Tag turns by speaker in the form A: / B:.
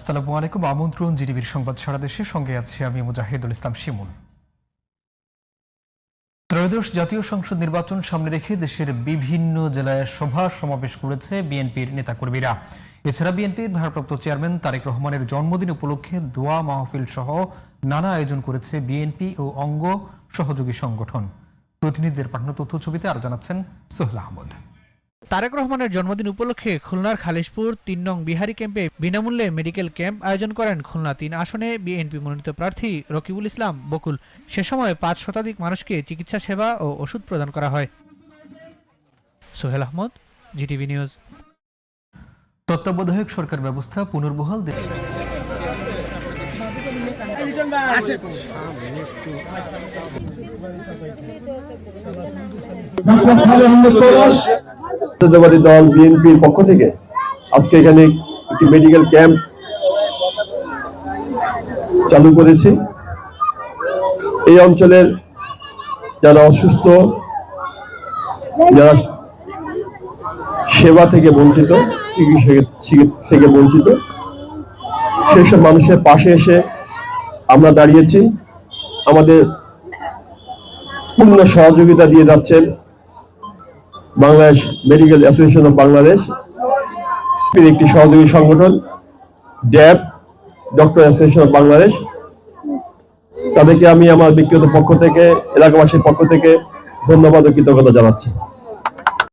A: আসসালামু আলাইকুম। আমন্ত্রণ সংবাদ সারা সঙ্গে আছি আমি মুজাহিদুল ইসলাম শিমুল। ত্রয়োদশ জাতীয় সংসদ নির্বাচন সামনে রেখে দেশের বিভিন্ন জেলায় সভা সমাবেশ করেছে বিএনপির নেতাকর্মীরা। এছাড়া বিএনপির ভারপ্রাপ্ত চেয়ারম্যান তারেক রহমানের জন্মদিন উপলক্ষে দোয়া মাহফিল সহ নানা আয়োজন করেছে বিএনপি ও অঙ্গ সহযোগী সংগঠন। প্রতিনিধিদের পাঠানো তথ্য ছবিতে আরও জানাচ্ছেন সোহেল আহমদ।
B: তারেক রহমানের জন্মদিন উপলক্ষে খুলনার খালিশপুর তিন নং বিহারি ক্যাম্পে বিনামূল্যে মেডিকেল ক্যাম্প আয়োজন করেন খুলনা তিন আসনে বিএনপি মনোনীত প্রার্থী রকিবুল ইসলাম বকুল। সে সময় পাঁচ শতাধিক মানুষকে চিকিৎসা সেবা ও ওষুধ প্রদান করা হয়। Sohel Ahmed GTV news.
A: তত্ত্বাবধায়ক সরকার ব্যবস্থা পুনর্বহাল দে-
C: জাতীয়তাবাদী দল বিএনপির পক্ষ থেকে আজকে এখানে একটি মেডিকেল ক্যাম্প চালু করেছি। এই অঞ্চলের যারা অসুস্থ, যারা সেবা থেকে বঞ্চিত চিকিৎসা থেকে বঞ্চিত, সেসব মানুষের পাশে এসে আমরা দাঁড়িয়েছি। আমাদের পূর্ণ সহযোগিতা দিয়ে যাচ্ছেন Bangladesh medical association of Bangladesh একটি সহযোগী সংগঠন, DAB, doctor association of Bangladesh. তাদেরকে আমি আমার ব্যক্তিগত পক্ষ থেকে, এলাকাবাসীর পক্ষ থেকে ধন্যবাদ ও কৃতজ্ঞতা জানাচ্ছি।